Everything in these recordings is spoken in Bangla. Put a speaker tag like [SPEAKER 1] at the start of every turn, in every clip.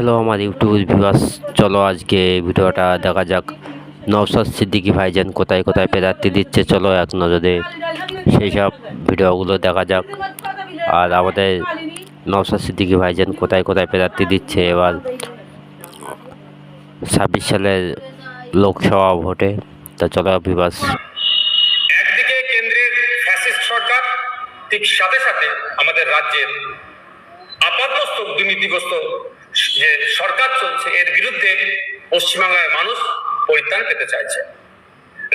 [SPEAKER 1] হ্যালো, আমার ইউটিউব ভিউয়ার্স, চলো আজকে ভিডিওটা দেখা যাক। নওশাদ সিদ্দিকী ভাইজান কোথায় কোথায় প্রার্থী দিচ্ছে, চলো এক নজরে সেই সব ভিডিওগুলো দেখা যাক। আর আমাদের নওশাদ সিদ্দিকী ভাইজান কোথায় কোথায় প্রার্থী দিচ্ছে, এবার ছাব্বিশ সালের লোকসভা ভোটে। তা চলো ভিউয়ার্স।
[SPEAKER 2] একদিকে কেন্দ্রের সরকার, ঠিক সাথে সাথে আমাদের রাজ্যের আপাতমস্তক দুর্নীতিগ্রস্ত যে সরকার চলছে, এর বিরুদ্ধে পশ্চিমবাংলার মানুষ পরিত্রাণ পেতে চাইছে।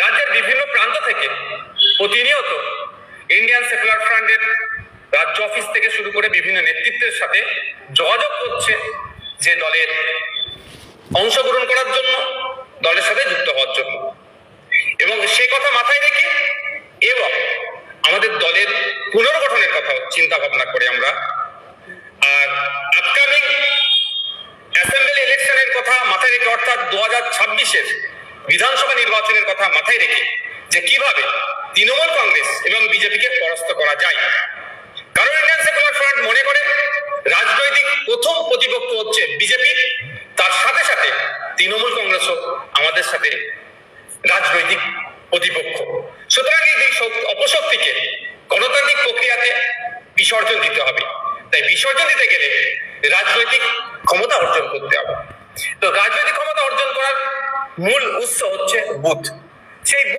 [SPEAKER 2] রাজ্যের বিভিন্ন প্রান্ত থেকে প্রতিনিয়ত ইন্ডিয়ান সেকুলার ফ্রন্টের রাজ্য অফিস থেকে শুরু করে বিভিন্ন নেতৃত্বের সাথে যোগাযোগ করছে যে দলের অংশগ্রহণ করার জন্য, দলের সাথে যুক্ত হওয়ার জন্য। এবং সে কথা মাথায় রেখে এবং আমাদের দলের পুনর্গঠনের কথা চিন্তা ভাবনা করে আমরা। আর আপকামিং অ্যাসেম্বলি ইলেকশনের কথা মাথায় রেখে অর্থাৎ দু হাজার ছাব্বিশের বিধানসভা নির্বাচনের কথা মাথায় রেখে যে কীভাবে তৃণমূল কংগ্রেস এবং বিজেপিকে পরাস্ত করা যায়। কারণ ইন্ডিয়ান সেকুলার ফ্রন্ট মনে করে, রাজনৈতিক প্রথম প্রতিপক্ষ হচ্ছে বিজেপি। তার সাথে সাথে তৃণমূল কংগ্রেসও আমাদের সাথে রাজনৈতিক প্রতিপক্ষ। সুতরাং এই অপশক্তিকে গণতান্ত্রিক প্রক্রিয়াতে বিসর্জন দিতে হবে। তাই বিসর্জন দিতে গেলে রাজনৈতিক ক্ষমতা অর্জন করতে হবে। মূল উৎস হচ্ছে বুথ সেই বুথ